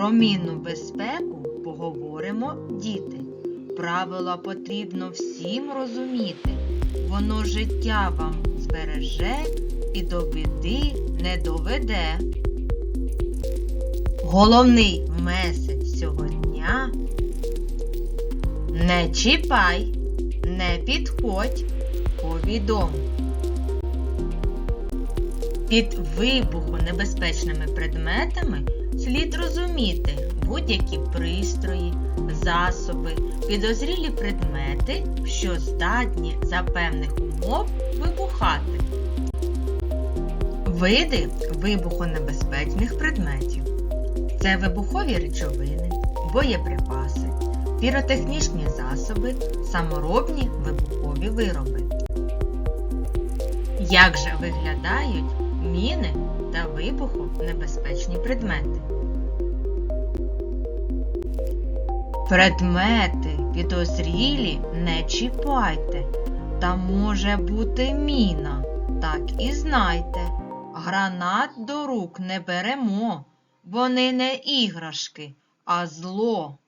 Про мінну безпеку поговоримо, діти. Правила потрібно всім розуміти. Воно життя вам збереже і до біди не доведе. Головний меседж цього дня не чіпай, не підходь, повідом. Під вибухонебезпечними предметами слід розуміти будь-які пристрої, засоби, підозрілі предмети, що здатні за певних умов вибухати. Види вибухонебезпечних предметів це вибухові речовини, боєприпаси, піротехнічні засоби, саморобні вибухові вироби. Як же виглядають міни та вибухонебезпечні предмети? Предмети підозрілі не чіпайте. Там може бути міна. Так і знайте. Гранат до рук не беремо. Вони не іграшки, а зло.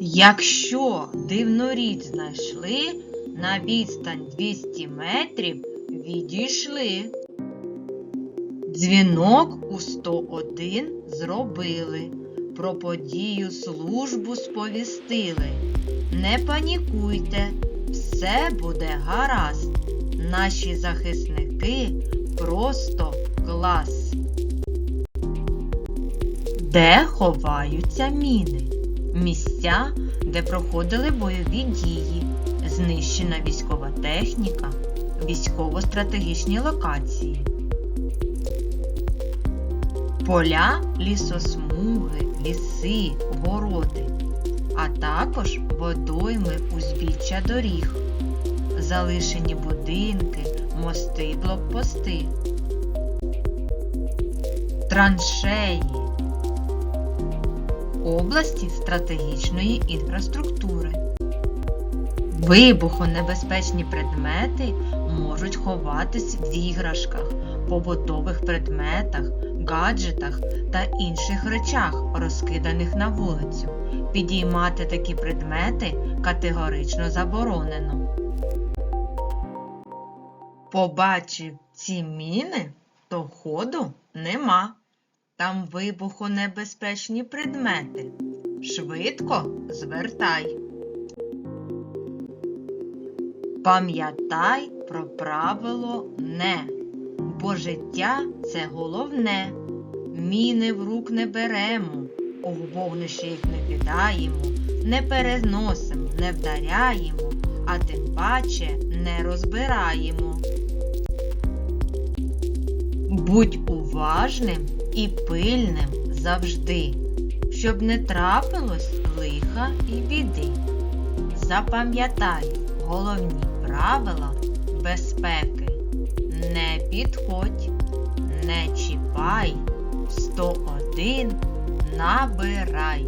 Якщо дивну річ знайшли, на відстань 200 метрів відійшли. Дзвінок у 101 зробили. Про подію службу сповістили. Не панікуйте, все буде гаразд. Наші захисники просто клас. Де ховаються міни? Місця, де проходили бойові дії, знищена військова техніка, військово-стратегічні локації. Поля, лісосмуги, ліси, городи, а також водойми узбіччя доріг, залишені будинки, мости, блокпости, траншеї, області стратегічної інфраструктури. Вибухонебезпечні предмети можуть ховатись в іграшках, побутових предметах, гаджетах та інших речах, розкиданих на вулицю. Підіймати такі предмети категорично заборонено. Побачив ці міни, то ходу нема. Там вибухонебезпечні предмети. Швидко звертай. Пам'ятай про правило не, бо життя це головне. Міни в рук не беремо, у вогнище їх не кидаємо, не переносимо, не вдаряємо, а тим паче не розбираємо. Будь уважним і пильним завжди, щоб не трапилось лиха і біди. Запам'ятай головні правила безпеки. Не підходь, не чіпай, 101 набирай.